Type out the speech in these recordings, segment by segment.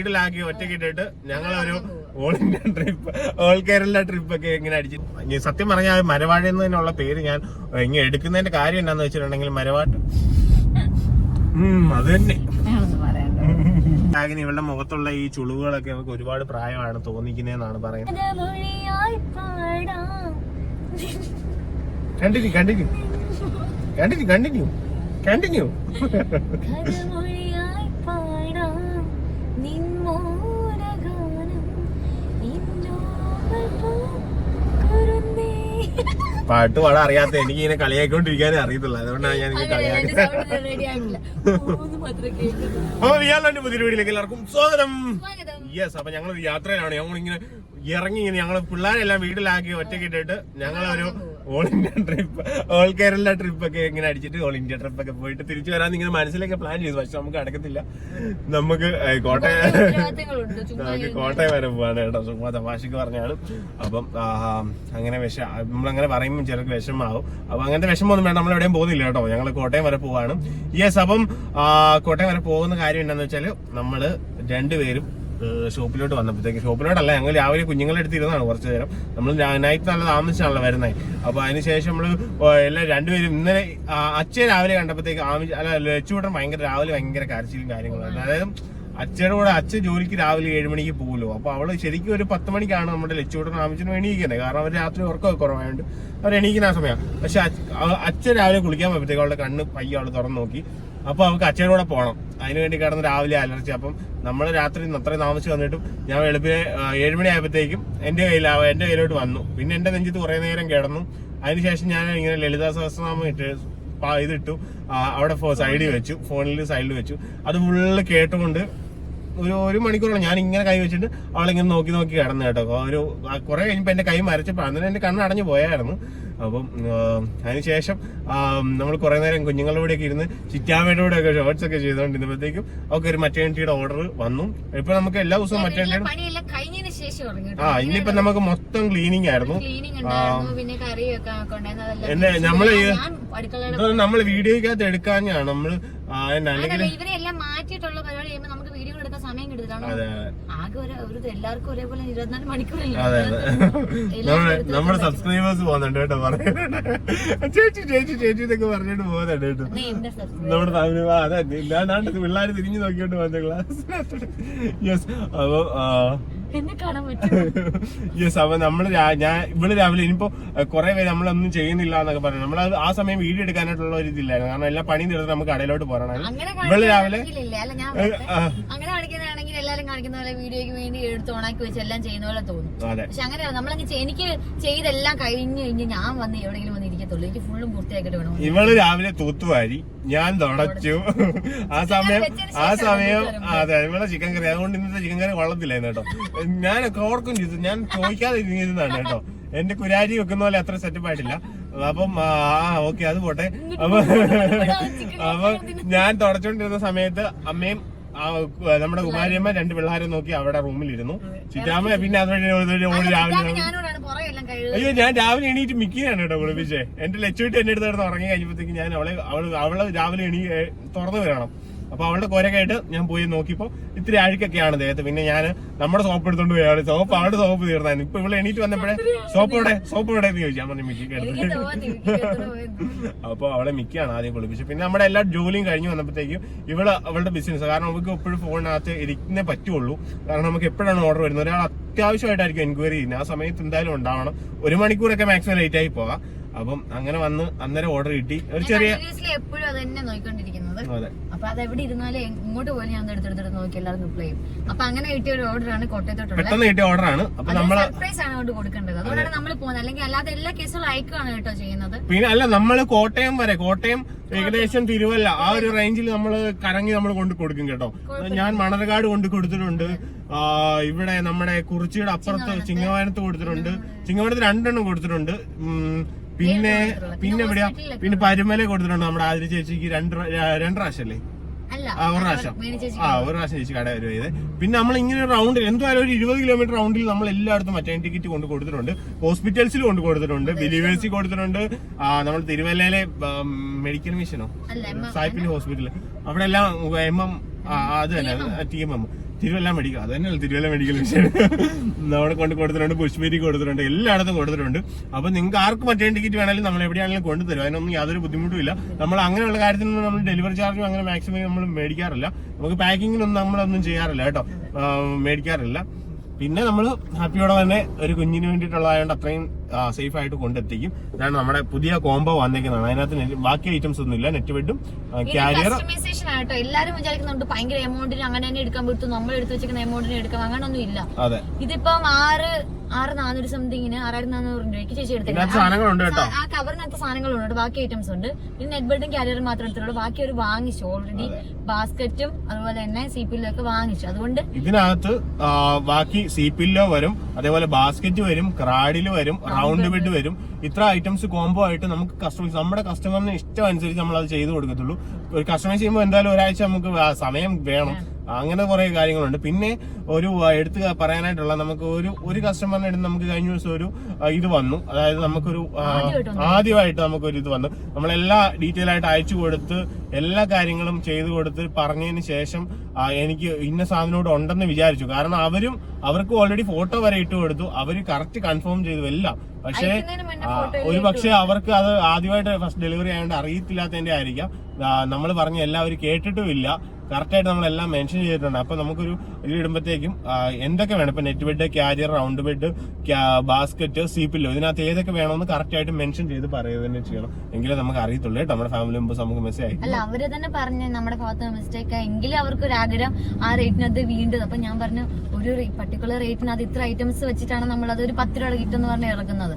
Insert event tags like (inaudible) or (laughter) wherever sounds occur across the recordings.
വീട്ടിലാക്കി ഇട്ടിട്ട് ഞങ്ങളൊരു all India trip all Kerala trip ഒക്കെ ഇങ്ങനെ അടിച്ചു. സത്യം പറഞ്ഞാൽ മരവാഴ എന്നതിനുള്ള പേര് ഞാൻ ഇങ്ങനെ എടുക്കുന്നതിന്റെ കാര്യം എന്നാന്ന് വെച്ചിട്ടുണ്ടെങ്കിൽ മരവാട്ട്. അത് തന്നെ. ഇവളുടെ മുഖത്തുള്ള ഈ ചുളിവുകളൊക്കെ നമുക്ക് ഒരുപാട് പ്രായമാണ് തോന്നിക്കുന്നതെന്നാണ് പറയുന്നത്. കണ്ടിന്യൂ കണ്ടിന്യൂ കണ്ടിന്യൂ കണ്ടിന്യൂ പാട്ട് പാടാൻ അറിയാത്ത എനിക്ക് ഇങ്ങനെ കളിയാക്കൊണ്ടിരിക്കാനേ അറിയത്തുള്ളൂ. അതുകൊണ്ടാണ് ഞാൻ ഇങ്ങനെ കളിയാക്കുന്നത് അപ്പൊ വിയാലാണ്ട് പുതിയ വീട്ടിലേക്ക് എല്ലാവർക്കും സ്വാഗതം. യെസ് അപ്പൊ ഞങ്ങൾ യാത്രയിലാണ്. ഞങ്ങൾ ഇങ്ങനെ ഇറങ്ങി ഞങ്ങൾ പിള്ളേരെല്ലാം വീട്ടിലാക്കി ഒറ്റയ്ക്ക് ഇട്ടിട്ട് ഞങ്ങളൊരു all India trip all Kerala trip ഒക്കെ ഇങ്ങനെ അടിച്ചിട്ട് ഓൾ ഇന്ത്യ ട്രിപ്പ് ഒക്കെ പോയിട്ട് തിരിച്ചു വരാൻ ഇങ്ങനെ മനസ്സിലൊക്കെ പ്ലാൻ ചെയ്തു. പക്ഷെ നമുക്ക് അടക്കത്തില്ല നമുക്ക് കോട്ടയം കോട്ടയം വരെ പോവാണ് കേട്ടോ. ചുമ്മാ തമാശക്ക് പറഞ്ഞാണ്. അപ്പം അങ്ങനെ വിഷ നമ്മളങ്ങനെ പറയുമ്പോൾ ചിലർക്ക് വിഷമാവും. അപ്പൊ അങ്ങനത്തെ വിഷമമൊന്നും വേണ്ട. നമ്മൾ എവിടെയും പോകുന്നില്ല കേട്ടോ. ഞങ്ങൾ കോട്ടയം വരെ പോവാണ്. യെസ് അപ്പം കോട്ടയം വരെ പോകുന്ന കാര്യം എന്താണെന്ന് വെച്ചാൽ നമ്മൾ രണ്ടുപേരും ഷോപ്പിലോട്ട് വന്നപ്പോഴത്തേക്ക്. ഷോപ്പിലോട്ടല്ല ഞങ്ങൾ രാവിലെ കുഞ്ഞുങ്ങളെ എടുത്തിരുന്നതാണ് കുറച്ച് നേരം. നമ്മൾ നൈറ്റ് നല്ല താമസിച്ചാണല്ലോ വരുന്നത് അപ്പോൾ അതിനുശേഷം നമ്മൾ എല്ലാം രണ്ടുപേരും ഇന്നലെ അച്ഛൻ രാവിലെ കണ്ടപ്പോഴത്തേക്ക് ആമിച്ച് അല്ല ലച്ചുകൂട്ടൻ ഭയങ്കര രാവിലെ ഭയങ്കര കരച്ചിലും കാര്യങ്ങളും അതായത് അച്ഛയുടെ കൂടെ അച്ഛൻ ജോലിക്ക് രാവിലെ ഏഴ് മണിക്ക് പോകുമല്ലോ അപ്പോൾ അവൾ ശരിക്കും ഒരു പത്ത് മണിക്കാണ് നമ്മുടെ ലച്ചുകൂട്ടൻ ആമിച്ചിന് എണീക്കുന്നത്. കാരണം അവർ രാത്രി ഉറക്കമൊക്കെ കുറവായതുകൊണ്ട് അവർ എണീക്കുന്ന ആ സമയം പക്ഷെ അച്ഛൻ രാവിലെ കുളിക്കാൻ പോയപ്പോഴത്തേക്ക് അവളുടെ കണ്ണ് പയ്യെ അവൾ തുറന്നു നോക്കി. അപ്പൊ അവൾക്ക് അച്ഛനും കൂടെ പോകണം അതിന് വേണ്ടി കിടന്ന് രാവിലെ അലർച്ച. അപ്പം നമ്മൾ രാത്രി അത്രയും താമസിച്ച് വന്നിട്ടും ഞാൻ വെളുപ്പിനെ ഏഴുമണിയായപ്പോഴത്തേക്കും എന്റെ കയ്യിൽ എന്റെ കയ്യിലോട്ട് വന്നു. പിന്നെ എന്റെ നെഞ്ചത്ത് കുറെ നേരം കിടന്നു. അതിനുശേഷം ഞാൻ ഇങ്ങനെ ലളിതാ സഹസ്രനാമം ഇട്ട് ഇതിട്ടു. അവിടെ സൈഡിൽ വെച്ചു. ഫോണിൽ സൈഡിൽ വെച്ചു. അത് ഫുള്ള് കേട്ടുകൊണ്ട് ഒരു ഒരു മണിക്കൂറോളം ഞാൻ ഇങ്ങനെ കൈ വെച്ചിട്ട് അവളിങ്ങനെ നോക്കി നോക്കി കിടന്നു കേട്ടോ. ഒരു കുറെ കഴിഞ്ഞപ്പോ എന്റെ കൈ മരച്ചപ്പോ അന്നേരം എന്റെ കണ്ണ് അടഞ്ഞു പോയായിരുന്നു. അപ്പം അതിനുശേഷം നമ്മൾ കുറെ നേരം കുഞ്ഞുങ്ങളുടെ കൂടെ ഒക്കെ ഇരുന്ന് ചിറ്റാമ്മയുടെ ഒക്കെ ഷോർട്സ് ഒക്കെ ചെയ്തുകൊണ്ടിരുന്നപ്പോഴത്തേക്കും ഒക്കെ ഒരു മറ്റേണിറ്റിയുടെ ഓർഡർ വന്നു. ഇപ്പൊ നമുക്ക് എല്ലാ ദിവസവും മറ്റേണിറ്റിയുടെ ആ ഇനിയിപ്പൊ നമുക്ക് മൊത്തം ക്ലീനിങ് ആയിരുന്നു. എന്നെ നമ്മൾ നമ്മൾ വീഡിയോക്കകത്ത് എടുക്കാഞ്ഞാണ്. നമ്മൾ ആ, എന്നാ, അല്ലെങ്കിൽ അതല്ല ഇവരെ എല്ലാം മാറ്റിയിട്ടുള്ള പരിപാടി ചെയ്യുമ്പോൾ നമുക്ക് വീഡിയോ സമയം ആകെ ഒരു എല്ലാവർക്കും ഒരേപോലെ ഇരുപത്തിനാല് മണിക്കൂറല്ലേ? അതെ അതെ. നമ്മുടെ സബ്സ്ക്രൈബേഴ്സ് പോകുന്നുണ്ട് കേട്ടോ ചേച്ചി ചേച്ചി ചേച്ചി എന്നൊക്കെ പറഞ്ഞിട്ട് പോകുന്നുണ്ട് കേട്ടോ. നമ്മുടെ ഫാമിലി അതെ ഇല്ലാണ്ട് പിള്ളേർ തിരിഞ്ഞു നോക്കിയോണ്ട് വന്ന ക്ലാസ് യെസ് അപ്പൊ എന്നെ കാണാൻ യെസ് അപ്പൊ നമ്മൾ ഞാൻ ഇവിടെ രാവിലെ ഇനിയിപ്പോ കുറെ പേര് നമ്മളൊന്നും ചെയ്യുന്നില്ല എന്നൊക്കെ പറഞ്ഞു. നമ്മൾ ആ സമയം വീഡിയോ എടുക്കാനായിട്ടുള്ള ഒരു ഇതില്ലായിരുന്നു. കാരണം എല്ലാ പണിയും തീർത്ത് നമുക്ക് കടയിലോട്ട് പോകണം ഇവിടെ രാവിലെ അങ്ങനെ കാണിക്കുന്നതാണെങ്കിൽ എല്ലാരും കാണിക്കുന്ന പോലെ വീഡിയോക്ക് വേണ്ടി എടുത്ത് ഉണക്കി വെച്ച് എല്ലാം ചെയ്യുന്ന പോലെ തോന്നും. പക്ഷെ അങ്ങനെയാണ് നമ്മളങ്ങ് എനിക്ക് ചെയ്തെല്ലാം കഴിഞ്ഞ് കഴിഞ്ഞ് ഞാൻ വന്ന് എവിടെയെങ്കിലും വന്ന് എനിക്ക് ഫുള്ളും പൂർത്തിയാക്കിട്ട് വേണം. ഇവൾ രാവിലെ തൂത്തുവാരി ഞാൻ തുടച്ചു. ആ സമയം ആ സമയം അതെ ഇവളെ ചിക്കൻ കറി. അതുകൊണ്ട് ഇന്നത്തെ ചിക്കൻ കറി കൊള്ളത്തില്ലായിരുന്നു കേട്ടോ. ഞാൻ ഓർക്കും ചെയ്തു ഞാൻ ചോദിക്കാതെ ഇരുന്നിരുന്നാണ് കേട്ടോ. എന്റെ കുരാരി വെക്കുന്ന പോലെ അത്ര സെറ്റപ്പ് ആയിട്ടില്ല. അപ്പം ആ ഓക്കെ അത് പോട്ടെ. അപ്പൊ അപ്പൊ ഞാൻ തുടച്ചോണ്ടിരുന്ന സമയത്ത് അമ്മയും നമ്മുടെ കുമാരിയമ്മ രണ്ട് പിള്ളേരെ നോക്കി അവിടെ റൂമിലിരുന്നു. ചിറ്റാമ്മ പിന്നെ അതുവഴി ഓടി രാവിലെ അയ്യോ ഞാൻ രാവിലെ എണീറ്റ് മിക്കിയാണ് കേട്ടോ കുളിപ്പിച്ചേ. എന്റെ ലച്ചുവിട്ട് എന്റെ അടുത്ത് ഉറങ്ങി കഴിഞ്ഞപ്പോഴത്തേക്ക് ഞാൻ അവളെ അവൾ അവളെ രാവിലെ എണീ തുറന്നു വരണം. അപ്പൊ അവളുടെ കൊരക്കായിട്ട് ഞാൻ പോയി നോക്കിയപ്പോ ഇത്തിരി അഴുക്കൊക്കെയാണ് ദേഹത്ത് പിന്നെ ഞാൻ നമ്മുടെ സോപ്പ് എടുത്തോണ്ട് പോയാണ് സോപ്പ് അവളുടെ സോപ്പ് തീർന്നായിരുന്നു. ഇപ്പൊ ഇവിടെ എണീറ്റ് വന്നപ്പോഴേ സോപ്പ് ഇവിടെ സോപ്പ് ഇവിടെ എന്ന് ചോദിച്ചാൽ പറഞ്ഞു മിക്കി എനിക്ക് കിടന്ന് തോന്നി എനിക്ക് എത്ര പോയെന്ന്. അപ്പൊ അവളെ മിക്കാണ് ആദ്യം കുളിപ്പിച്ചത്. പിന്നെ നമ്മുടെ എല്ലാ ജോലിയും കഴിഞ്ഞു വന്നപ്പോഴത്തേക്കും ഇവൾ അവളുടെ ബിസിനസ് കാരണം നമുക്ക് എപ്പോഴും ഫോണിനകത്ത് ഇരിക്കുന്നേ പറ്റുള്ളൂ. കാരണം നമുക്ക് എപ്പോഴാണ് ഓർഡർ വരുന്നത്? ഒരാൾ അത്യാവശ്യമായിട്ടായിരിക്കും എൻക്വയറി ചെയ്യുന്നത്. ആ സമയത്ത് എന്തായാലും ഉണ്ടാവണം. ഒരു മണിക്കൂറൊക്കെ മാക്സിമം ലേറ്റ് ആയി പോകാം. അപ്പം അങ്ങനെ വന്ന് അന്നേരം ഓർഡർ കിട്ടി. ഒരു ചെറിയ എപ്പോഴും അത് തന്നെ നോക്കിക്കൊണ്ടിരിക്കുന്നത് അതെ. അപ്പൊ അത് എവിടെ ഇരുന്നാലും ഇങ്ങോട്ട് പോലും ഞാൻ എടുത്തെടുത്ത് നോക്കി എല്ലാവരും റിപ്ലൈ ചെയ്യും. അപ്പൊ അങ്ങനെ കിട്ടിയ ഒരു ഓർഡർ ആണ് കോട്ടയത്തോട്ടുള്ള അപ്പൊ സർപ്രൈസ് ആണ് കൊണ്ട് കൊടുക്കേണ്ടത്. അതുകൊണ്ടാണ് നമ്മൾ പോകുന്നത്. അല്ലെങ്കിൽ അല്ലാതെ എല്ലാ കേസുകളും അയക്കുകയാണ് കേട്ടോ ചെയ്യുന്നത്. പിന്നെ അല്ല നമ്മൾ കോട്ടയം വരെ കോട്ടയം ഏകദേശം തിരുവല്ല ആ ഒരു റേഞ്ചിൽ നമ്മൾ കറങ്ങി നമ്മൾ കൊണ്ട് കൊടുക്കും കേട്ടോ. ഞാൻ മണർകാട് കൊണ്ട് കൊടുത്തിട്ടുണ്ട്. ഇവിടെ നമ്മുടെ കുറിച്ചിയുടെ അപ്പുറത്ത് ചിങ്ങവാനത്ത്. കൊടുത്തിട്ടുണ്ട്. ചിങ്ങവാനത്ത്. രണ്ടെണ്ണം കൊടുത്തിട്ടുണ്ട്. പിന്നെ പിന്നെ എവിടെയാ? പിന്നെ പരുമല കൊടുത്തിട്ടുണ്ട് നമ്മുടെ ആദ്യ ചേച്ചിക്ക് രണ്ട് രണ്ട് പ്രാവശ്യം അല്ലേ അല്ല ആ ഒരു പ്രാവശ്യം. ആ ഒരു പ്രാവശ്യം ചേച്ചി കട വരും ചെയ്ത് പിന്നെ നമ്മൾ ഇങ്ങനെ റൗണ്ടിൽ എന്തായാലും ഒരു ഇരുപത് കിലോമീറ്റർ റൗണ്ടിൽ നമ്മൾ എല്ലായിടത്തും മറ്റേ ടിക്കറ്റ് കൊണ്ട് കൊടുത്തിട്ടുണ്ട്. ഹോസ്പിറ്റൽസിൽ കൊണ്ട് കൊടുത്തിട്ടുണ്ട് ബിലീവേഴ്സിൽ കൊടുത്തിട്ടുണ്ട്. ആ, നമ്മൾ തിരുവല്ലയിലെ മെഡിക്കൽ മിഷനോ സായിപ്പിന്റെ ഹോസ്പിറ്റൽ അവിടെ എല്ലാം എം എം അത് തന്നെ T M M. Thiruvalla medical അത് തന്നെയല്ല തിരുവല്ല മെഡിക്കൽ വിഷയം. അവിടെ കൊണ്ട് കൊടുത്തിട്ടുണ്ട് പുഷ്പേരി കൊടുത്തിട്ടുണ്ട് എല്ലായിടത്തും കൊടുത്തിട്ടുണ്ട്. അപ്പൊ നിങ്ങൾക്ക് ആർക്ക് മറ്റേ ടിക്കറ്റ് വേണമെങ്കിലും നമ്മൾ എവിടെയാണെങ്കിലും കൊണ്ടുതരും. അതിനൊന്നും യാതൊരു ബുദ്ധിമുട്ടുമില്ല. നമ്മൾ അങ്ങനെയുള്ള കാര്യത്തിനൊന്നും നമ്മൾ ഡെലിവറി ചാർജും അങ്ങനെ മാക്സിമം നമ്മൾ മേടിക്കാറില്ല. നമുക്ക് പാക്കിങ്ങിനൊന്നും നമ്മളൊന്നും ചെയ്യാറില്ല കേട്ടോ. മേടിക്കാറില്ല. പിന്നെ നമ്മൾ ഹാപ്പിയോടെ തന്നെ ഒരു കുഞ്ഞിന് വേണ്ടിയിട്ടുള്ളതായതുകൊണ്ട് അത്രയും സേഫ് ആയിട്ട് കൊണ്ടെത്തിക്കും. ഇതാണ് നമ്മുടെ പുതിയ കോംബോ വന്നേക്കുന്നതാണ്. അതിനകത്ത് ബാക്കി ഐറ്റംസ് ഒന്നും ഇല്ല. നെറ്റ് ബെഡും ക്യാരിയർ ആട്ടോ. എല്ലാരും വിചാരിക്കുന്നുണ്ട് ഭയങ്കര എമൗണ്ടിന് അങ്ങനെ തന്നെ എടുക്കാൻ പറ്റും. നമ്മൾ എടുത്ത് വെച്ചിരിക്കുന്ന എമൗണ്ടിന് എടുക്കാം. അങ്ങനൊന്നും ഇല്ല. അതെ. ഇതിപ്പം ആറ് ആറ് നാനൂറ് സംതിങ്ങിന് ആറായിരത്തി നാനൂറ് രൂപയ്ക്ക് ചേച്ചി എടുത്തിട്ടുണ്ട് കേട്ടോ. ആ കവറിനകത്ത് സാധനങ്ങളുണ്ട്. ബാക്കി ഐറ്റംസ് ഉണ്ട്. പിന്നെ നെറ്റ് ബെഡും ക്യാരിയറും മാത്രം എടുത്തിട്ടുള്ളൂ. ബാക്കി ഒരു വാങ്ങിച്ചു. ഓൾറെഡി ബാസ്ക്കറ്റും അതുപോലെ തന്നെ സി പി ഒക്കെ വാങ്ങിച്ചു. അതുകൊണ്ട് ഇതിനകത്ത് ബാക്കി സി ലോ വരും. അതേപോലെ ബാസ്ക്കറ്റ് വരും ക്രാഡിൽ വരും റൗണ്ട് ബെഡ് വരും. ഇത്ര ഐറ്റംസ് കോംബോ ആയിട്ട് നമുക്ക് കസ്റ്റമൈസ് നമ്മുടെ കസ്റ്റമറിന് ഇഷ്ടം അനുസരിച്ച് നമ്മൾ അത് ചെയ്തു കൊടുക്കത്തുള്ളൂ. ഒരു കസ്റ്റമൈസ് ചെയ്യുമ്പോൾ എന്തായാലും ഒരാഴ്ച നമുക്ക് സമയം വേണം. അങ്ങനെ കുറെ കാര്യങ്ങളുണ്ട്. പിന്നെ ഒരു എടുത്ത് പറയാനായിട്ടുള്ള നമുക്ക് ഒരു ഒരു കസ്റ്റമറിന്റെ അടുത്ത് നമുക്ക് കഴിഞ്ഞ ദിവസം ഒരു ഇത് വന്നു. അതായത് നമുക്കൊരു ആദ്യമായിട്ട് നമുക്കൊരു ഇത് വന്നു. നമ്മളെല്ലാ ഡീറ്റെയിൽ ആയിട്ട് അയച്ചു കൊടുത്ത് എല്ലാ കാര്യങ്ങളും ചെയ്തു കൊടുത്ത് പറഞ്ഞതിന് ശേഷം എനിക്ക് ഇന്ന സാധനോട് ഉണ്ടെന്ന് വിചാരിച്ചു. കാരണം അവരും അവർക്ക് ഓൾറെഡി ഫോട്ടോ വരെ ഇട്ട് കൊടുത്തു. അവർ കറക്റ്റ് കൺഫേം ചെയ്തു എല്ലാം. പക്ഷേ ഒരു പക്ഷേ അവർക്ക് അത് ആദ്യമായിട്ട് ഫസ്റ്റ് ഡെലിവറി ആയതുകൊണ്ട് അറിയത്തില്ലാത്തതിന്റെ ആയിരിക്കാം. നമ്മൾ പറഞ്ഞ എല്ലാവരും കേട്ടിട്ടുമില്ല. കറക്റ്റായിട്ട് നമ്മളെല്ലാം മെൻഷൻ ചെയ്തിട്ടുണ്ട്. അപ്പൊ നമുക്കൊരു ഇത് ഇടുമ്പോഴത്തേക്കും എന്തൊക്കെ വേണം? ഇപ്പൊ net bed carrier round bed basket C pillow ഇതിനകത്ത് ഏതൊക്കെ വേണമെന്ന് കറക്റ്റ് ആയിട്ട് മെൻഷൻ ചെയ്ത് പറയുക തന്നെ ചെയ്യണം. എങ്കിലേ നമുക്ക് അറിയത്തുള്ളൂ കേട്ടോ. നമ്മുടെ ഫാമിലി മെമ്പേഴ്സ് നമുക്ക് മെസ്സേജ് അയക്കും. അല്ല അവർ തന്നെ പറഞ്ഞു നമ്മുടെ ഭാഗത്ത് മിസ്റ്റേക്ക് എങ്കിലും അവർക്ക് ഒരു ആഗ്രഹം ആ റേറ്റിനകത്ത് വീണ്ടും. അപ്പൊ ഞാൻ പറഞ്ഞു ഒരു പർട്ടിക്കുലർ റേറ്റിനകത്ത് ഇത്ര ഐറ്റംസ് വെച്ചിട്ടാണ് നമ്മൾ അത് ഒരു പത്ത് രൂപ കിട്ടും എന്ന് പറഞ്ഞ് ഇറക്കുന്നത്.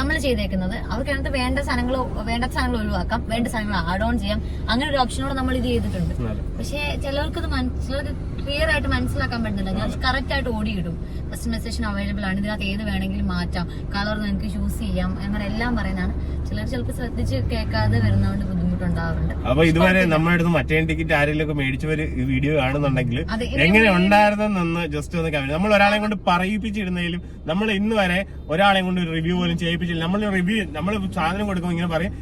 നമ്മൾ ചെയ്തേക്കുന്നത്. അവർക്ക് അതിനകത്ത് വേണ്ട സാധനങ്ങൾ വേണ്ട സാധനങ്ങൾ ഒഴിവാക്കാം. വേണ്ട സാധനങ്ങൾ ആഡ് ഓൺ ചെയ്യാം. അങ്ങനെ ഒരു ഓപ്ഷനോട് നമ്മൾ ഇത് ചെയ്തിട്ടുണ്ട്. പക്ഷേ ചിലർക്ക് ഇത് ചിലർക്ക് ക്ലിയർ ആയിട്ട് മനസ്സിലാക്കാൻ പറ്റുന്നില്ല ഞാൻ കറക്റ്റ് ആയിട്ട് ഓടിയിടും. കസ്റ്റമൈസേഷൻ അവൈലബിൾ ആണ്. ഇതിനകത്ത് ഏത് വേണമെങ്കിലും മാറ്റാം. കളർ നിങ്ങൾക്ക് ചൂസ് ചെയ്യാം. അങ്ങനെ എല്ലാം പറയുന്നതാണ്. ചിലർ ചിലപ്പോൾ ശ്രദ്ധിച്ച് കേൾക്കാതെ വരുന്നതുകൊണ്ട് ബുദ്ധിമുട്ടുണ്ടാവാറുണ്ട്. അപ്പൊ ഇതുവരെ നമ്മുടെ അടുത്ത് മറ്റേ ടിക്കറ്റ് ആരെങ്കിലും ഒക്കെ മേടിച്ചവര് ഈ വീഡിയോ കാണുന്നുണ്ടെങ്കിൽ എങ്ങനെ ഉണ്ടായിരുന്നെന്ന് ജസ്റ്റ് ഒന്ന് കമന്റ് നമ്മൾ ഒരാളെ കൊണ്ട് പറയിപ്പിച്ചിരുന്നതിലും നമ്മൾ ഇന്ന് വരെ ഒരാളെ കൊണ്ട് റിവ്യൂ പോലും ചെയ്യിപ്പിച്ചില്ല. നമ്മൾ റിവ്യൂ നമ്മൾ സാധനം കൊടുക്കുമ്പോൾ ഇങ്ങനെ പറയും.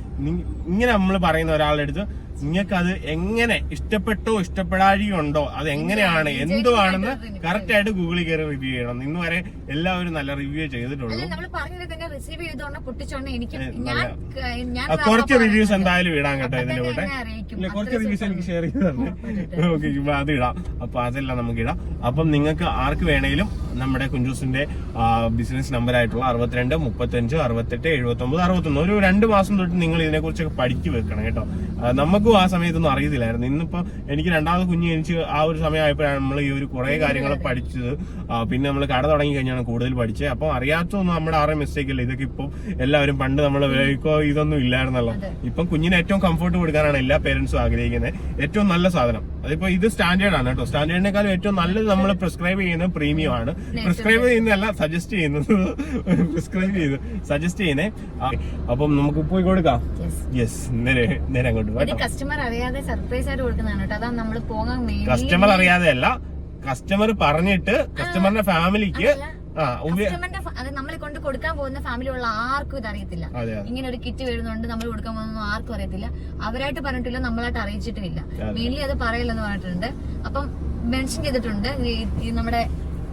ഇങ്ങനെ നമ്മൾ പറയുന്ന ഒരാളുടെ അടുത്ത് നിങ്ങൾക്ക് അത് എങ്ങനെ ഇഷ്ടപ്പെട്ടോ ഇഷ്ടപ്പെടാഴിയോ ഉണ്ടോ അത് എങ്ങനെയാണ് എന്തുവാണെന്ന് കറക്റ്റ് ആയിട്ട് ഗൂഗിളിൽ കയറി റിവ്യൂ ചെയ്യണം. ഇന്ന് വരെ എല്ലാവരും നല്ല റിവ്യൂ ചെയ്തിട്ടുള്ളൂ. കുറച്ച് റിവ്യൂസ് എന്തായാലും ഇടാൻ കേട്ടോ ഇതിന്റെ കൂടെ. ഇല്ല കുറച്ച് റിവ്യൂസ് എനിക്ക് ഷെയർ ചെയ്തിട്ടുണ്ട് ഓക്കെ അത് ഇടാം. അപ്പൊ അതെല്ലാം നമുക്ക് ഇടാം. അപ്പം നിങ്ങൾക്ക് ആർക്ക് വേണേലും നമ്മുടെ കുഞ്ചൂസിന്റെ ബിസിനസ് നമ്പർ ആയിട്ടുള്ള അറുപത്തിരണ്ട് മുപ്പത്തഞ്ച് അറുപത്തെട്ട് എഴുപത്തി ഒമ്പത് അറുപത്തൊന്ന് ഒരു രണ്ട് മാസം തൊട്ട് നിങ്ങൾ ഇതിനെ കുറിച്ചൊക്കെ പഠിച്ചു വെക്കണം കേട്ടോ. ആ, നമുക്കും ആ സമയത്തൊന്നും അറിയത്തില്ലായിരുന്നു. ഇന്നിപ്പോ എനിക്ക് രണ്ടാമത് കുഞ്ഞ് എനിക്ക് ആ ഒരു സമയമായപ്പോഴാണ് നമ്മൾ ഈ ഒരു കുറേ കാര്യങ്ങൾ പഠിച്ചത്. പിന്നെ നമ്മൾ കട തുടങ്ങി കഴിഞ്ഞാണ് കൂടുതൽ പഠിച്ചത്. അപ്പോൾ അറിയാത്തൊന്നും നമ്മുടെ ആരുടെ മിസ്റ്റേക്ക് ഇല്ല ഇതൊക്കെ ഇപ്പോൾ എല്ലാവരും പണ്ട് നമ്മൾ ഇപ്പോ ഇതൊന്നും ഇല്ലായിരുന്നല്ലോ. ഇപ്പം കുഞ്ഞിന് ഏറ്റവും കംഫർട്ട് കൊടുക്കാനാണ് എല്ലാ പേരൻസും ആഗ്രഹിക്കുന്നത് ഏറ്റവും നല്ല സാധനം. അതിപ്പോ ഇത് സ്റ്റാൻഡേർഡ് ആണ് കേട്ടോ. സ്റ്റാൻഡേർഡിനേക്കാളും ഏറ്റവും നല്ലത് നമ്മൾ പ്രിസ്ക്രൈബ് ചെയ്യുന്നത് പ്രീമിയം ആണ്. പ്രിസ്ക്രൈബ് ചെയ്യുന്നതല്ല സജസ്റ്റ് ചെയ്യുന്നത്. പ്രിസ്ക്രൈബ് ചെയ്ത് സജസ്റ്റ് ചെയ്യുന്നേ. ആ, അപ്പം നമുക്ക് പോയി കൊടുക്കാം യെസ് നേരെ നേരെ അങ്ങോട്ട് കേട്ടോ. കസ്റ്റമർ അറിയാതെ സർപ്രൈസ് ആയിട്ട് കൊടുക്കുന്നതാണ് കേട്ടോ. അതാണ് നമ്മൾ പോകാൻ മെയിൻ കസ്റ്റമർ അറിയാതെ അല്ല കസ്റ്റമർ പറഞ്ഞിട്ട് കസ്റ്റമറിന്റെ ഫാമിലിക്ക് ആ ഉപ- കസ്റ്റമറിന്റെ ഫ- അത് നമ്മളെ കൊണ്ട് കൊടുക്കാൻ പോകുന്ന ഫാമിലി ഉള്ള ആർക്കും ഇത് അറിയത്തില്ല അതെ അതെ. ഇങ്ങനെ ഒരു കിറ്റ് വരുന്നുണ്ട് നമ്മൾ കൊടുക്കാൻ പോകുന്ന ആർക്കും അറിയത്തില്ല. അവരായിട്ട് പറഞ്ഞിട്ടില്ല നമ്മളായിട്ട് അറിയിച്ചിട്ടുമില്ല. മെയിൻലി അത്. പറയില്ലെന്ന് പറഞ്ഞിട്ടുണ്ട്. അപ്പം മെൻഷൻ ചെയ്തിട്ടുണ്ട് ഈ- ഈ നമ്മുടെ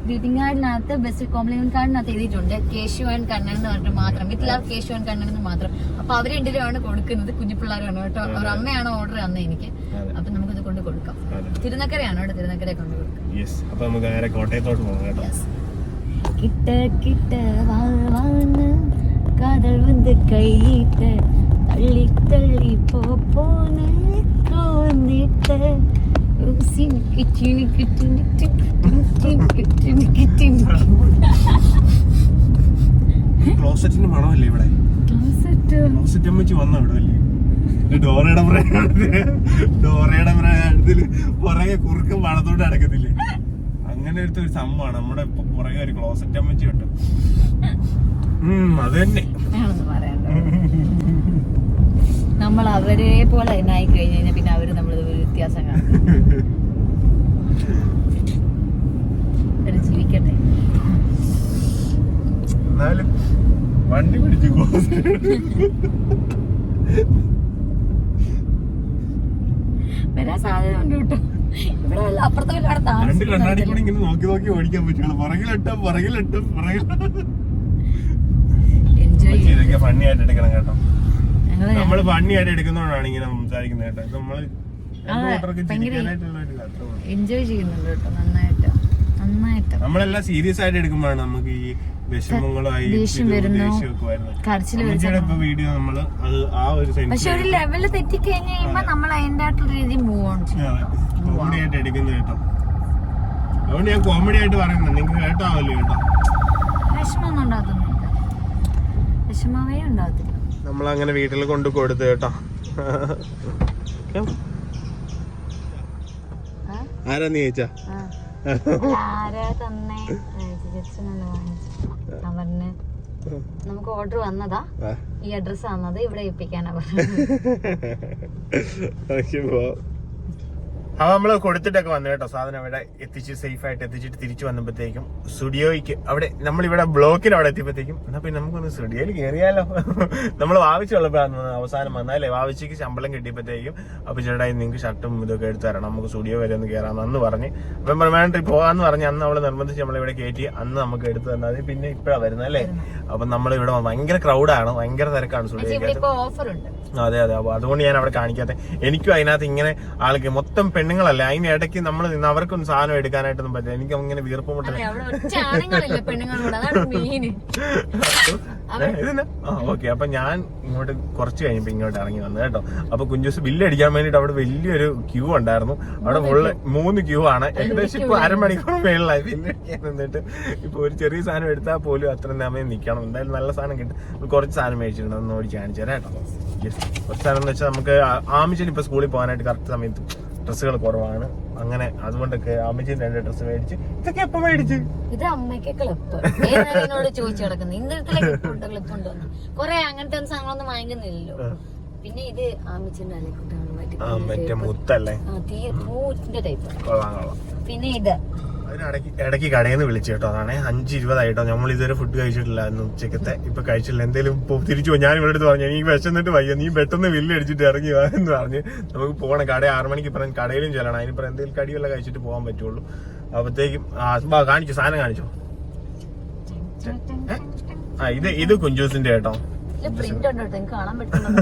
ഗ്രീറ്റിംഗ് കാർഡിനകത്ത് ബെസ്റ്റ് കോംപ്ലിമെന്റ് കാർഡിനകത്ത് എഴുതിയിട്ടുണ്ട് കേശു ആൻഡ് കണ്ണൻ എന്ന് പറഞ്ഞിട്ട് മാത്രം with love Keshu and Kannan എന്ന് മാത്രം അപ്പൊ അവർ രണ്ടിലുമാണ് കൊടുക്കുന്നത് കുഞ്ഞു പിള്ളേരാണ് കേട്ടോ അവർ അമ്മയാണ് ഓർഡർ തന്നത് എനിക്ക് അതെ. അപ്പൊ നമുക്കിത് കൊണ്ട് കൊടുക്കാം അതെ തിരുനക്കരയാണ് കേട്ടോ തിരുനക്കരെ കൊണ്ട് കൊടുക്കാം യെസ് അപ്പൊ നമുക്ക് നേരെ കോട്ടയത്തോട്ട് പോകാം കേട്ടോ கிட்ட கிட்ட வாழ்வான்னு காதல் வந்து கையிட்ட தள்ளி தள்ளி போ போன கோந்திட்ட ക്ലോസറ്റിന് മണമല്ലേ ഇവിടെ? ക്ലോസറ്റ് അമ്മച്ചി വന്ന ഇവിടെ അല്ലേ ഡോറയുടെ ഡോറയുടെ പ്രയാണത്തിൽ പുറകെ കുറുക്ക് പണത്തോട്ട് അടക്കത്തില്ലേ അങ്ങനെ ഒരു ഒരു സംഭവമാണ് നമ്മുടെ പുറകെ ഒരു ക്ലോസറ്റ് അമ്മച്ചി ഉണ്ട്. അത് തന്നെ നമ്മൾ അവരെ പോലെ തന്നെ ആയി കഴിഞ്ഞു കഴിഞ്ഞാൽ പിന്നെ അവർ നമ്മൾ വ്യത്യാസം കാണും (laughs) ജീവിക്കട്ടെ. എന്നാലും വണ്ടി പിടിച്ചു വരാൻ സാധ്യത ഉണ്ട് കേട്ടോ. ഇവിടെ അപ്പുറത്തെ വല്ല അവിടെ രണ്ട് കണ്ണാടി താമസിക്കുന്നുണ്ടല്ലോ. കൂടി ഇങ്ങനെ നോക്കി നോക്കി ഓടിക്കാൻ പറ്റുള്ളൂ. പുറകിലിട്ടും പുറകിലിട്ടും പുറകിൽ എൻജോയ് ചെയ്യും ഇതൊക്കെ ഫണ്ണി ആയിട്ട് എടുക്കണം കേട്ടോ. ഞങ്ങൾ നമ്മൾ ഫണ്ണി ആയിട്ട് എടുക്കുന്നതുകൊണ്ടാണ് ഇങ്ങനെ സംസാരിക്കുന്നത് കേട്ടോ. ഇത് നമ്മൾ ഭയങ്കര- എൻജോയ് ചെയ്യുന്നുണ്ട് കേട്ടോ നന്നായിട്ട്. നന്നായിട്ട്. നമ്മളെല്ലാം സീരിയസ് ആയിട്ട് എടുക്കുമ്പോഴാണ് നമുക്ക് ഈ പക്ഷെ ഒരു ലെവലിൽ തെറ്റിക്കഴിഞ്ഞ് കഴിയുമ്പോ നമ്മൾ അതിന്റെ രീതി മൂവ് ഓൺ അതുകൊണ്ട് ഞാൻ കോമഡി ആയിട്ട് പറയുന്നത് നിങ്ങൾക്ക് കേട്ടാവല്ലോ കേട്ടോ. വിഷമമൊന്നും ഉണ്ടാകുന്നില്ല വിഷമമേ ഉണ്ടാകത്തില്ല. നമ്മൾ അങ്ങനെ വീട്ടിൽ കൊണ്ട് കൊടുത്തു കേട്ടോ? (laughs) ആരാ നീ വാങ്ങിച്ചു. നമുക്ക് ഓർഡർ വന്നതാ. ഈ അഡ്രസ് വന്നത് ഇവിടെ ഏൽപ്പിക്കാനാ പറഞ്ഞത്. (laughs) അപ്പൊ നമ്മൾ കൊടുത്തിട്ടൊക്കെ വന്നു കേട്ടോ സാധനം ഇവിടെ എത്തിച്ച് സേഫ് ആയിട്ട് എത്തിച്ചിട്ട് തിരിച്ചു വന്നപ്പോഴത്തേക്കും സ്റ്റുഡിയോയ്ക്ക് അവിടെ നമ്മളിവിടെ ബ്ലോക്കിൽ അവിടെ എത്തിയപ്പോഴത്തേക്കും എന്നാ പിന്നെ നമുക്കൊന്ന് സ്റ്റുഡിയോയിൽ കയറിയാലോ നമ്മൾ വാവിച്ചുള്ളപ്പോഴാണ് അവസാനം വന്നാലേ വാവിച്ചയ്ക്ക് ശമ്പളം കിട്ടിയപ്പോഴത്തേക്കും അപ്പൊ ചേട്ടായി നിങ്ങൾക്ക് ഷർട്ടും ഇതൊക്കെ എടുത്തു തരണം. നമുക്ക് സ്റ്റുഡിയോ വരെ ഒന്ന് കയറാം അന്ന് പറഞ്ഞ്. അപ്പം വേണ്ട പോകാന്ന് പറഞ്ഞ് അന്ന് അവൾ നിർബന്ധിച്ച് നമ്മളിവിടെ കയറ്റി അന്ന് നമുക്ക് എടുത്തു തന്നാൽ മതി. പിന്നെ ഇപ്പഴാ വരുന്നത് അല്ലേ? അപ്പൊ നമ്മളിവിടെ ഭയങ്കര ക്രൗഡാണ് ഭയങ്കര തിരക്കാണ് സ്റ്റുഡിയോ അതെ അതെ. അപ്പൊ അതുകൊണ്ട് ഞാൻ അവിടെ കാണിക്കാത്ത. എനിക്കും അതിനകത്ത് ഇങ്ങനെ ആൾക്ക് മൊത്തം പെണ്ണുങ്ങളല്ലേ? അതിന് ഇടയ്ക്ക് നമ്മൾ നിന്ന് അവർക്കൊന്നും സാധനം എടുക്കാനായിട്ടൊന്നും പറ്റില്ല. എനിക്ക് അങ്ങനെ വീർപ്പ് മുട്ടല. അവിടെ ഒറ്റ ആണുങ്ങളില്ല പെണ്ണുങ്ങളോട്? അതാണ് മെയിന് ഇതിന് ആ ഓക്കെ. അപ്പൊ ഞാൻ ഇങ്ങോട്ട് കുറച്ച് കഴിഞ്ഞപ്പോ ഇങ്ങോട്ട് ഇറങ്ങി വന്നു കേട്ടോ. അപ്പൊ കുഞ്ചൂസ് ബില്ല് അടിക്കാൻ വേണ്ടിട്ട് അവിടെ വലിയൊരു ക്യൂ ഉണ്ടായിരുന്നു. അവിടെ ഫുള്ള് മൂന്ന് ക്യൂ ആണ്. ഏകദേശം ഇപ്പൊ അരമണിക്കൂർ മേളിലായി ബില്ല് അടിക്കാൻ നിന്നിട്ട് ഇപ്പൊ ഒരു ചെറിയ സാധനം എടുത്താൽ പോലും അത്ര സമയം നിൽക്കണം എന്തായാലും നല്ല സാധനം കിട്ടും. കുറച്ച് സാധനം മേടിച്ചിട്ടുണ്ട്. ഒന്ന് ഓടി കാണിച്ചു തരാം കേട്ടോ. കുറച്ച് സാധനം എന്ന് വെച്ചാൽ നമുക്ക് ആമിച്ചിന് ഇപ്പൊ സ്കൂളിൽ പോകാനായിട്ട് കറക്റ്റ് സമയത്ത് ഡ്രസ്സുകൾ കുറവാണ്. അങ്ങനെ അതുകൊണ്ടൊക്കെ അമ്മച്ചി രണ്ട് ഡ്രസ്സ് മേടിച്ച് ഇതൊക്കെ എപ്പോ മേടിച്ച്? ഇത് അമ്മയ്ക്ക് ക്ലിപ്പ്. എന്നോട് ചോദിച്ചു കിടക്കുന്നു ഇന്നത്തെ ക്ലിപ്പ് ഉണ്ടോ? ക്ലിപ്പ് ഉണ്ടോ കൊറേ അങ്ങനത്തെ ഒന്നും സാധനങ്ങളൊന്നും വാങ്ങിക്കുന്നില്ലല്ലോ. പിന്നെ ഇത് അമ്മച്ചിന്റെ അലക്കുട്ടാണ്. മറ്റേ മുത്തല്ലേ? തീ പൂറ്റിന്റെ ടൈപ്പ് കൊള്ളാം കൊള്ളാം. പിന്നെ ഇത്. അതിനിടയ്ക്ക് ഇടയ്ക്ക് കടയിൽ നിന്ന് വിളിച്ചു കേട്ടോ. അതാണ് അഞ്ച് ഇരുപതായിട്ടോ. നമ്മൾ ഇതുവരെ ഫുഡ് കഴിച്ചിട്ടില്ല എന്ന് ഉച്ചക്കത്തെ ഇപ്പൊ കഴിച്ചില്ല. എന്തെങ്കിലും തിരിച്ചു ഞാൻ ഇവിടെ അടുത്ത് പറഞ്ഞു എനിക്ക് വിശന്നിട്ട് വയ്യ. നീ പെട്ടെന്ന് വില്ല് അടിച്ചിട്ട് ഇറങ്ങി വാ എന്ന് പറഞ്ഞ് നമുക്ക് പോകണം. കട ആറ് മണിക്ക് പറഞ്ഞു കടയിലും ചെല്ലണം. അതിനിപ്പോ എന്തെങ്കിലും കടിയല്ല കഴിച്ചിട്ട് പോകാൻ പറ്റുള്ളൂ. അപ്പത്തേക്കും ആ കാണിച്ചു സാധനം കാണിച്ചോ. ആ ഇത് ഇത് കുഞ്ചൂസിന്റെ കേട്ടോ. പ്രിന്റ് ഉണ്ട് കേട്ടോ കാണാൻ പറ്റുന്നുണ്ട്.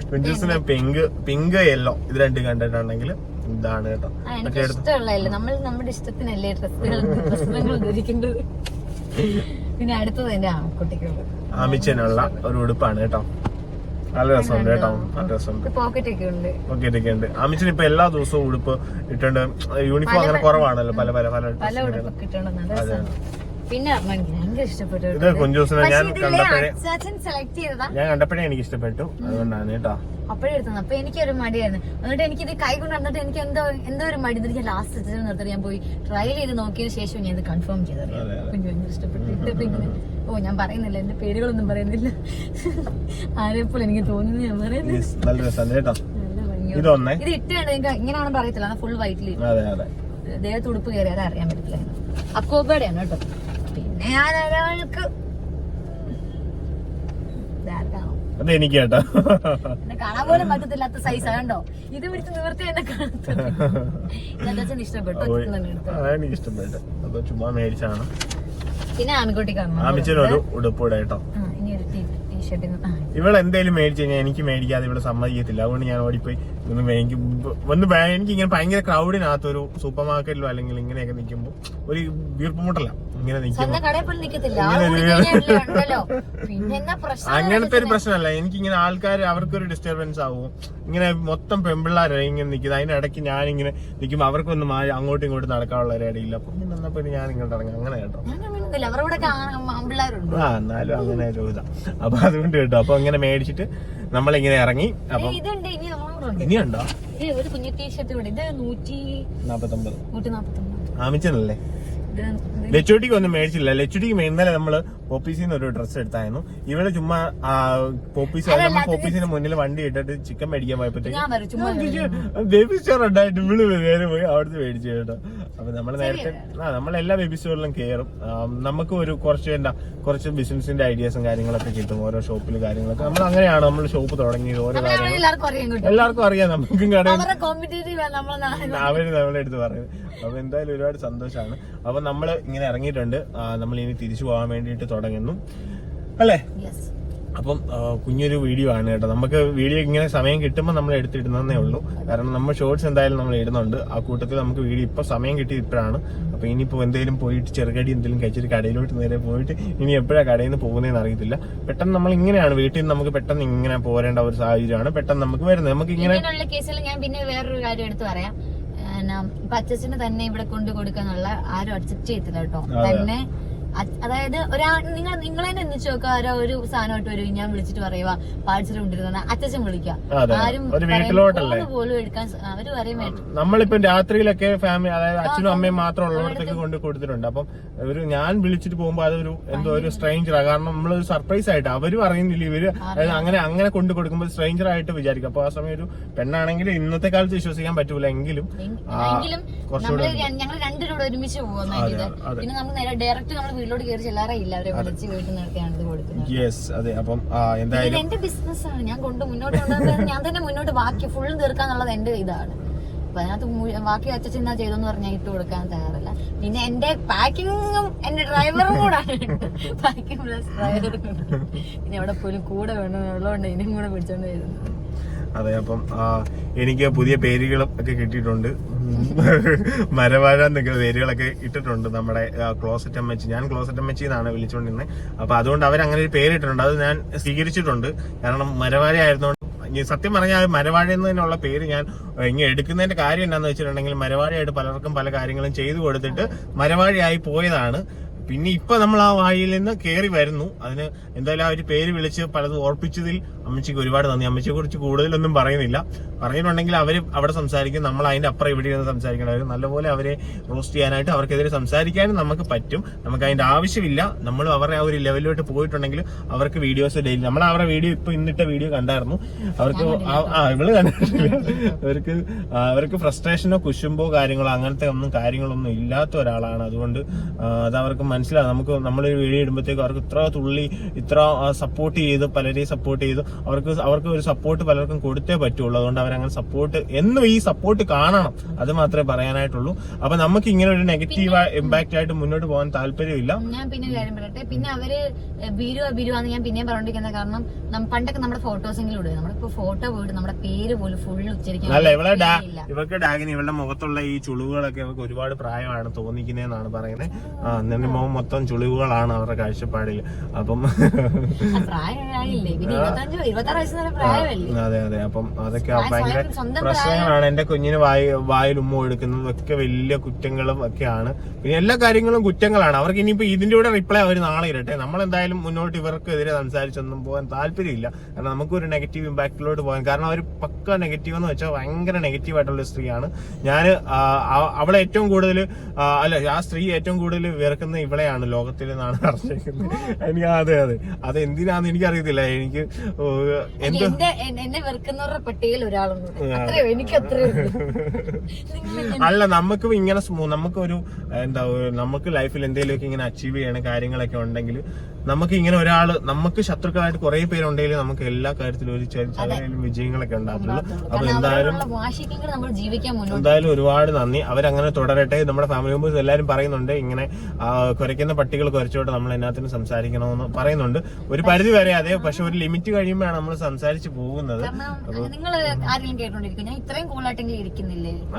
(laughs) കുഞ്ചൂസിന് പിങ്ക് പിങ്ക് യെല്ലോ. ഇത് രണ്ടും കണ്ടിട്ടുണ്ടെങ്കിൽ ഇതാണ് കേട്ടോ. ഇഷ്ടമുള്ളതല്ലേ? നമ്മൾ നമ്മുടെ ഇഷ്ടത്തിനല്ലേ ഡ്രസ്സുകൾ വസ്ത്രങ്ങൾ ധരിക്കേണ്ടത് പിന്നെ അടുത്തത് എന്റെ ആൺകുട്ടിക്കുള്ളത്. ആമിച്ചനുള്ള ഒരു ഉടുപ്പാണ് കേട്ടോ. നല്ല രസമുണ്ട് കേട്ടോ. നല്ല രസമുണ്ട്. പോക്കറ്റ് ഒക്കെ ഉണ്ട്. പോക്കറ്റ് ഒക്കെ ഉണ്ട്. അമിച്ചിന് ഇപ്പൊ എല്ലാ ദിവസവും ഉടുപ്പ് ഇട്ടുണ്ട്. യൂണിഫോം അങ്ങനെ കുറവാണല്ലോ പല പല പല പല പിന്നെ ഭയങ്കര ഇഷ്ടപ്പെട്ടു ഇത് കുഞ്ചൂസിനെ ഞാൻ കണ്ടപ്പോഴേ അച്ചാച്ചൻ സെലക്ട് ചെയ്തതാ. ഞാൻ കണ്ടപ്പോഴേ എനിക്ക് ഇഷ്ടപ്പെട്ടു അതുകൊണ്ടാണ് കേട്ടോ. അപ്പോഴേ എടുത്തത്. അപ്പൊ എനിക്കൊരു മടിയായിരുന്നു. എന്നിട്ട് എനിക്കിത് കൈ കൊണ്ട് വന്നിട്ട് എനിക്ക് എന്തോ എന്തോ ഒരു മടി. എന്നിട്ട് ഞാൻ ലാസ്റ്റ് നിർത്തി. ഞാൻ പോയി ട്രയൽ ചെയ്ത് നോക്കിയതിന് ശേഷം ഞാൻ ഇത് കൺഫേം അതെ. കുഞ്ഞു ഭയങ്കര ഇഷ്ടപ്പെട്ടു. ഇങ്ങനെ ഓ ഞാൻ പറയുന്നില്ല. എന്റെ പേരുകളൊന്നും പറയുന്നില്ല. ആരെപ്പോൾ എനിക്ക് തോന്നുന്നു ഞാൻ പറയുന്നില്ല ഇത് ഇട്ടാണ് ഇങ്ങനെയാണ് പറയത്തില്ല. ഫുൾ വൈറ്റിൽ അതെ അതെ. ദേഹത്ത് ഉടുപ്പ് കയറിയാൽ അറിയാൻ പറ്റില്ല അക്കോബയുടെയാണ് കേട്ടോ. പിന്നെ ഞാൻ ഒരാൾക്ക്. അത് എനിക്ക് കേട്ടോ കാണാൻ പോലും പറ്റത്തില്ലാത്ത സൈസ് കണ്ടോ? ഇത് പിടിച്ച് നിവർത്തി എന്നെ കാണത്തില്ല. ഇഷ്ടപ്പെട്ടു എനിക്ക് ഇഷ്ടപ്പെട്ടു അപ്പൊ ചുമ്മാ മേടിച്ചാണ്. പിന്നെ ആമിക്കുട്ടി കാണണം. ആമിച്ചിനൊരു ഉടുപ്പൂടെ കേട്ടോ. ടീഷർട്ടിന് ഇവൾ എന്തേലും മേടിച്ചു കഴിഞ്ഞാൽ എനിക്ക് മേടിക്കാതെ ഇവിടെ സമ്മതിക്കത്തില്ല. അതുകൊണ്ട് ഞാൻ ഓടിപ്പോയി ഒന്ന് വന്ന് ഒന്ന് എനിക്ക് ഇങ്ങനെ ഭയങ്കര ക്രൗഡിനകത്ത് ഒരു സൂപ്പർ മാർക്കറ്റിലോ അല്ലെങ്കിൽ ഇങ്ങനെയൊക്കെ നിൽക്കുമ്പോൾ ഒരു വീർപ്പുമുട്ടല്ല ഇങ്ങനെ നിൽക്കുമ്പോൾ അങ്ങനത്തെ ഒരു പ്രശ്നമല്ല. എനിക്ക് ഇങ്ങനെ ആൾക്കാർ അവർക്കൊരു ഡിസ്റ്റർബൻസ് ആവും. ഇങ്ങനെ മൊത്തം പെമ്പിള്ളാരെ ഇങ്ങനെ നിൽക്കുന്നത് അതിന്റെ ഇടയ്ക്ക് ഞാൻ ഇങ്ങനെ നിൽക്കുമ്പോൾ അവർക്കൊന്നും അങ്ങോട്ടും ഇങ്ങോട്ടും നടക്കാനുള്ള ഒരു ഇടയില്ല അപ്പൊ പിന്നെ ഞാൻ ഇങ്ങോട്ട് ഇറങ്ങി. അങ്ങനെ കേട്ടോ. ആ എന്നാലും അങ്ങനെ ഒരു ഇതാ. അപ്പൊ അതുകൊണ്ട് കേട്ടോ അപ്പൊ അങ്ങനെ മേടിച്ചിട്ട് നമ്മളിങ്ങനെ ഇറങ്ങി അപ്പം ഇനിയുണ്ടോ? ഒരു കുഞ്ഞു ടീഷർട്ട് ഇവിടെ ഇത് നൂറ്റി നാപ്പത്തൊമ്പത്. നൂറ്റി നാപ്പത്തൊമ്പത്. ആമിച്ചനല്ലേ ഇത് ലച്ചുട്ടിക്ക് ഒന്നും മേടിച്ചില്ല. ലച്ചുട്ടിക്ക് ഇന്നലെ നമ്മൾ പോപ്പീസിൽ നിന്ന് ഒരു ഡ്രസ്സ് എടുത്തായിരുന്നു. ഇവിടെ ചുമ്മാ പോപ്പീസ് പോപ്പീസിന് മുന്നിൽ വണ്ടി ഇട്ടിട്ട് ചിക്കൻ മേടിക്കാൻ പോയപ്പോഴത്തേക്ക് ബേബി സ്റ്റാർ ഉണ്ടായിട്ട് ഇവൾ നേരെ പോയി അവിടുത്തെ മേടിച്ചു കേട്ടോ. അപ്പൊ നമ്മൾ നേരത്തെ ആ നമ്മൾ എല്ലാ സ്റ്റോറിലും കയറും നമുക്ക് ഒരു കുറച്ച് എന്താ കുറച്ച് ബിസിനസിന്റെ ഐഡിയാസും കാര്യങ്ങളൊക്കെ കിട്ടും ഓരോ ഷോപ്പിൽ കാര്യങ്ങളൊക്കെ. നമ്മൾ അങ്ങനെയാണ് നമ്മൾ ഷോപ്പ് തുടങ്ങിയത് ഓരോ കാര്യങ്ങൾ എല്ലാവർക്കും അറിയാം നമുക്കും കടയിൽ നമ്മളെ അവർ നമ്മളെടുത്ത് പറയുന്നത്. അപ്പൊ എന്തായാലും ഒരുപാട് സന്തോഷമാണ് അപ്പൊ നമ്മൾ ഇങ്ങനെ ഇറങ്ങിയിട്ടുണ്ട്. നമ്മൾ ഇനി തിരിച്ചു പോകാൻ വേണ്ടിയിട്ട് തുടങ്ങുന്നു. അല്ലേ? അപ്പം കുഞ്ഞൊരു വീഡിയോ ആണ് കേട്ടോ. നമുക്ക് വീഡിയോ ഇങ്ങനെ സമയം കിട്ടുമ്പോൾ നമ്മൾ എടുത്തിടുന്നതേ ഉള്ളൂ. കാരണം നമ്മൾ ഷോർട്സ് എന്തായാലും നമ്മൾ ഇടുന്നുണ്ട്. ആ കൂട്ടത്തിൽ നമുക്ക് വീഡിയോ ഇപ്പൊ സമയം കിട്ടി ഇപ്പോഴാണ്. അപ്പൊ ഇനിയിപ്പോ എന്തെങ്കിലും പോയിട്ട് ചെറുകടി എന്തെങ്കിലും കഴിച്ചിട്ട് കടയിലോട്ട് നേരെ പോയിട്ട് ഇനി എപ്പോഴാണ് കടയിൽ നിന്ന് പോകുന്നതെന്ന് അറിയത്തില്ല. പെട്ടെന്ന് നമ്മൾ ഇങ്ങനെയാണ്. വീട്ടിൽ നിന്ന് നമുക്ക് പെട്ടെന്ന് ഇങ്ങനെ പോരേണ്ട ഒരു സാഹചര്യമാണ് പെട്ടെന്ന് നമുക്ക് വരുന്നത്. നമുക്ക് ഇങ്ങനെ കേസിൽ ഞാൻ പിന്നെ വേറൊരു കാര്യം എടുത്തു പറയാം. എന്നാ, ഇപ്പൊ തന്നെ ഇവിടെ കൊണ്ടു കൊടുക്കാന്നുള്ള ആരും അക്സെപ്റ്റ് ചെയ്തില്ല കേട്ടോ. തന്നെ അതായത് ഒരാ നിങ്ങൾ നിങ്ങൾ തന്നെ ഒന്നിച്ച് നോക്കുക ഒരാ ഒരു സാധനമായിട്ട് വരും. ഞാൻ വിളിച്ചിട്ട് പറയുക പാഴ്സൽ കൊണ്ടിരുന്ന അച്ഛൻ വിളിക്കാം. അതെ. ആരും പോലും എടുക്കാൻ അവർ പറയും നമ്മളിപ്പോ രാത്രിയിലൊക്കെ ഫാമിലി അതായത് അച്ഛനും അമ്മയും മാത്രം ഉള്ളവർക്ക് കൊണ്ട് കൊടുത്തിട്ടുണ്ട്. അപ്പം ഒരു ഞാൻ വിളിച്ചിട്ട് പോകുമ്പോൾ അതൊരു എന്തോ ഒരു സ്ട്രേഞ്ചറാ. കാരണം നമ്മൾ ഒരു സർപ്രൈസ് ആയിട്ട് അവർ അറിയുന്നില്ല. ഇവർ അതായത് അങ്ങനെ അങ്ങനെ കൊണ്ടു കൊടുക്കുമ്പോൾ സ്ട്രേഞ്ചർ ആയിട്ട് വിചാരിക്കും. അപ്പൊ ആ സമയം ഒരു പെണ്ണാണെങ്കിൽ ഇന്നത്തെ കാലത്ത് വിശ്വസിക്കാൻ പറ്റൂല. എങ്കിലും ഞങ്ങൾ രണ്ടുപേരും ഒരുമിച്ച് അതെ. പിന്നെ നമുക്ക് നേരെ ഡയറക്റ്റ് നമ്മൾ വീട്ടിലോട്ട് കയറി ചെല്ലാറേ ഇല്ല അവരെ വിളിച്ച് വീട്ടിൽ നിർത്തിയാണ് ഇത് കൊടുക്കുന്നത്. യെസ് അതെ. അപ്പം എന്തായാലും എന്റെ ബിസിനസ് ആണ് ഞാൻ കൊണ്ട് മുന്നോട്ട് (laughs) ഞാൻ തന്നെ മുന്നോട്ട് ബാക്കി ഫുൾ തീർക്കാന്നുള്ളത് എന്റെ ഇതാണ്. അപ്പൊ അതിനകത്ത് ബാക്കി അച്ഛൻ എന്നാ ചെയ്തെന്ന് പറഞ്ഞാൽ ഇട്ട് കൊടുക്കാൻ തയ്യാറല്ല. പിന്നെ എന്റെ പാക്കിങ്ങും എന്റെ ഡ്രൈവറും കൂടാണ് പാക്കിംഗ് പ്ലസ് ഡ്രൈവറും കൂടെ. പിന്നെ എവിടെ പോലും കൂടെ വേണം ഉള്ളതുകൊണ്ട് ഇതിനും കൂടെ പിടിച്ചോണ്ട് വരുന്നത് അതെ അപ്പം എനിക്ക് പുതിയ പേരുകളും ഒക്കെ കിട്ടിയിട്ടുണ്ട്. മരവാഴ എന്നൊക്കെ പേരുകളൊക്കെ ഇട്ടിട്ടുണ്ട് നമ്മുടെ ക്ലോസറ്റ് അമ്മച്ചി. ഞാൻ ക്ലോസറ്റ് അമ്മച്ചി എന്നാണ് വിളിച്ചുകൊണ്ടിരുന്നത് അപ്പൊ അതുകൊണ്ട് അവർ അങ്ങനെ ഒരു പേരിട്ടിട്ടുണ്ട്. അത് ഞാൻ സ്വീകരിച്ചിട്ടുണ്ട്. കാരണം മരവാഴ ആയിരുന്നോണ്ട് സത്യം പറഞ്ഞാൽ മരവാഴ എന്ന് തന്നെയുള്ള പേര് ഞാൻ ഇങ്ങനെ എടുക്കുന്നതിന്റെ കാര്യം എന്താണെന്ന് വെച്ചിട്ടുണ്ടെങ്കിൽ മരവാഴയായിട്ട് പലർക്കും പല കാര്യങ്ങളും ചെയ്തു കൊടുത്തിട്ട് മരവാഴയായി പോയതാണ്. പിന്നെ ഇപ്പൊ നമ്മൾ ആ വായിൽ നിന്ന് കയറി വരുന്നു. അതിന് എന്തായാലും ആ ഒരു പേര് വിളിച്ച് പലതും ഓർപ്പിച്ചതിൽ അമ്മച്ചിക്ക് ഒരുപാട് നന്ദി. അമ്മച്ചിയെ കുറിച്ച് കൂടുതലൊന്നും പറയുന്നില്ല. പറഞ്ഞിട്ടുണ്ടെങ്കിൽ അവർ അവിടെ സംസാരിക്കും. നമ്മൾ അതിന്റെ അപ്പുറം ഇവിടെ ഇരുന്ന് സംസാരിക്കേണ്ടവർ നല്ലപോലെ അവരെ റോസ്റ്റ് ചെയ്യാനായിട്ട് അവർക്കെതിരെ സംസാരിക്കാനും നമുക്ക് പറ്റും. നമുക്ക് അതിന്റെ ആവശ്യമില്ല. നമ്മൾ അവരുടെ ആ ഒരു ലെവലിലോട്ട് പോയിട്ടുണ്ടെങ്കിൽ അവർക്ക് വീഡിയോസ് ഡെയിലി നമ്മൾ അവരുടെ വീഡിയോ ഇപ്പൊ ഇന്നിട്ട വീഡിയോ കണ്ടായിരുന്നു. അവർക്ക് ആ ഇവൾ കണ്ടിട്ടില്ല. അവർക്ക് അവർക്ക് ഫ്രസ്ട്രേഷനോ കുശുമ്പോ കാര്യങ്ങളോ അങ്ങനത്തെ ഒന്നും കാര്യങ്ങളൊന്നും ഇല്ലാത്ത ഒരാളാണ്. അതുകൊണ്ട് അത് അവർക്ക് മനസ്സിലാവും. നമുക്ക് നമ്മളൊരു വീഡിയോ ഇടുമ്പോഴത്തേക്ക് അവർക്ക് ഇത്ര തുള്ളി ഇത്ര സപ്പോർട്ട് ചെയ്ത് പലരെയും സപ്പോർട്ട് ചെയ്ത്. അവർക്ക് അവർക്ക് ഒരു സപ്പോർട്ട് പലർക്കും കൊടുത്തേ പറ്റുള്ളൂ. അതുകൊണ്ട് അവരങ്ങനെ സപ്പോർട്ട് എന്നും ഈ സപ്പോർട്ട് കാണണം. അത് മാത്രമേ പറയാനായിട്ടുള്ളൂ. അപ്പൊ നമുക്ക് ഇങ്ങനെ ഒരു നെഗറ്റീവ് ഇമ്പാക്റ്റ് ആയിട്ട് മുന്നോട്ട് പോകാൻ താല്പര്യമില്ല. ഞാൻ പിന്നെ കാര്യം പറയട്ടെ? പിന്നെ അവർ ബിരുവ എന്ന് ഞാൻ പിന്നെയും പറഞ്ഞിരിക്കുന്ന കാരണം പണ്ടൊക്കെ നമ്മുടെ ഫോട്ടോസ് എങ്കിലും ഇടുക നമ്മളിപ്പോ ഫോട്ടോ പോയിട്ട് നമ്മുടെ പേര് പോലും ഫുൾ ഉച്ചരിക്കാൻ അല്ല ഇവളെ ഡാഗിന് ഇവളുടെ മുഖത്തുള്ള ഈ ചുളിവുകളൊക്കെ ഇവർക്ക് ഒരുപാട് പ്രായമാണ് തോന്നിക്കുന്നതെന്നാണ് പറയുന്നത്. ആ മുഖം മൊത്തം ചുളിവുകളാണ് അവരുടെ കാഴ്ചപ്പാടിൽ അപ്പം അതെ അതെ. അപ്പം അതൊക്കെ ഭയങ്കര പ്രശ്നങ്ങളാണ്. എന്റെ കുഞ്ഞിന് വായി വായിൽ ഉമ്മ എടുക്കുന്നതും ഒക്കെ വലിയ കുറ്റങ്ങളും ഒക്കെയാണ്. പിന്നെ എല്ലാ കാര്യങ്ങളും കുറ്റങ്ങളാണ്. അവർക്ക് ഇനിയിപ്പോ ഇതിന്റെ കൂടെ റിപ്ലൈ അവർ നാളെ ഇരട്ടെ നമ്മൾ എന്തായാലും മുന്നോട്ട് ഇവർക്കെതിരെ സംസാരിച്ചൊന്നും പോകാൻ താല്പര്യമില്ല. കാരണം നമുക്ക് ഒരു നെഗറ്റീവ് ഇമ്പാക്റ്റിലോട്ട് പോകാൻ കാരണം അവർ പക്ക നെഗറ്റീവ് എന്ന് വെച്ചാൽ ഭയങ്കര നെഗറ്റീവ് ആയിട്ടുള്ള സ്ത്രീയാണ്. ഞാൻ അവളെ ഏറ്റവും കൂടുതൽ അല്ല ആ സ്ത്രീ ഏറ്റവും കൂടുതൽ വെറുക്കുന്ന ഇവളെയാണ് ലോകത്തിൽ നിന്നാണ് (laughs) അറിഞ്ഞിരിക്കുന്നത്. എനിക്ക് അതെ അതെ അത്. എന്തിനാന്ന് എനിക്കറിയത്തില്ല. എനിക്ക് അറിയത്തില്ല എന്ത് എന്നെ വെറുക്കുന്നവരുടെ പട്ടികയിൽ ഒരാളുണ്ട്. എനിക്ക് (laughs) അല്ല നമുക്ക് ഇങ്ങനെ നമുക്കൊരു നമുക്ക് ഒരു എന്താ നമുക്ക് ലൈഫിൽ എന്തെങ്കിലുമൊക്കെ ഇങ്ങനെ അച്ചീവ് ചെയ്യണ കാര്യങ്ങളൊക്കെ ഉണ്ടെങ്കിൽ നമുക്ക് ഇങ്ങനെ ഒരാൾ നമുക്ക് ശത്രുക്കളായിട്ട് കുറെ പേരുണ്ടെങ്കിൽ നമുക്ക് എല്ലാ കാര്യത്തിലും ഒരു ചെറിയ ചെറിയ വിജയങ്ങളൊക്കെ ഉണ്ടാവുള്ളൂ അപ്പൊ എന്തായാലും എന്തായാലും ഒരുപാട് നന്ദി. അവരങ്ങനെ തുടരട്ടെ. നമ്മുടെ ഫാമിലി മെമ്പേഴ്സ് എല്ലാവരും പറയുന്നുണ്ട് ഇങ്ങനെ കുറയ്ക്കുന്ന കുരയ്ക്കുന്ന പട്ടികൾ കുരച്ചോട്ട് നമ്മൾ എന്നാത്തിനും സംസാരിക്കണമെന്ന് പറയുന്നുണ്ട്. ഒരു പരിധി വരെ അതെ പക്ഷെ ഒരു ലിമിറ്റ് കഴിയുമ്പോഴാണ് നമ്മൾ സംസാരിച്ച് പോകുന്നത്.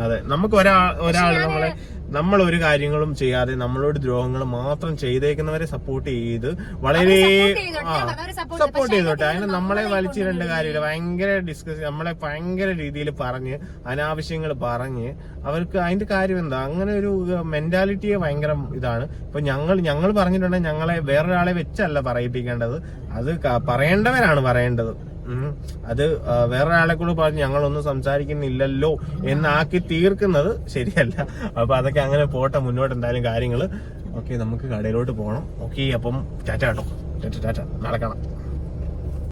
അതെ നമുക്ക് ഒരാൾ ഒരാൾ നമ്മളെ നമ്മൾ ഒരു കാര്യങ്ങളും ചെയ്യാതെ നമ്മളോട് ദ്രോഹങ്ങൾ മാത്രം ചെയ്തേക്കുന്നവരെ സപ്പോർട്ട് ചെയ്ത് വളരെ ആ സപ്പോർട്ട് ചെയ്തോട്ടെ. അതിന് നമ്മളെ വലിച്ചിടേണ്ട കാര്യമില്ല ഭയങ്കര ഡിസ്കസ് നമ്മളെ ഭയങ്കര രീതിയിൽ പറഞ്ഞ് അനാവശ്യങ്ങൾ പറഞ്ഞ് അവർക്ക് അതിന്റെ കാര്യം എന്താ? അങ്ങനെ ഒരു മെന്റാലിറ്റിയെ ഭയങ്കര ഇതാണ്. ഇപ്പൊ ഞങ്ങൾ ഞങ്ങൾ പറഞ്ഞിട്ടുണ്ടെങ്കിൽ ഞങ്ങളെ വേറൊരാളെ വെച്ചല്ല പറയിപ്പിക്കേണ്ടത്. അത് പറയേണ്ടവരാണ് പറയേണ്ടത്. അത് വേറൊരാളെ കൂടെ പറഞ്ഞ് ഞങ്ങളൊന്നും സംസാരിക്കുന്നില്ലല്ലോ എന്നാക്കി തീർക്കുന്നത് ശരിയല്ല. അപ്പൊ അതൊക്കെ അങ്ങനെ പോട്ടെ മുന്നോട്ട് എന്തായാലും കാര്യങ്ങൾ. ഓക്കെ നമുക്ക് കടയിലോട്ട് പോകണം ഓക്കെ അപ്പം ടാറ്റ കേട്ടോ. ടാറ്റ ടാറ്റ. നടക്കണം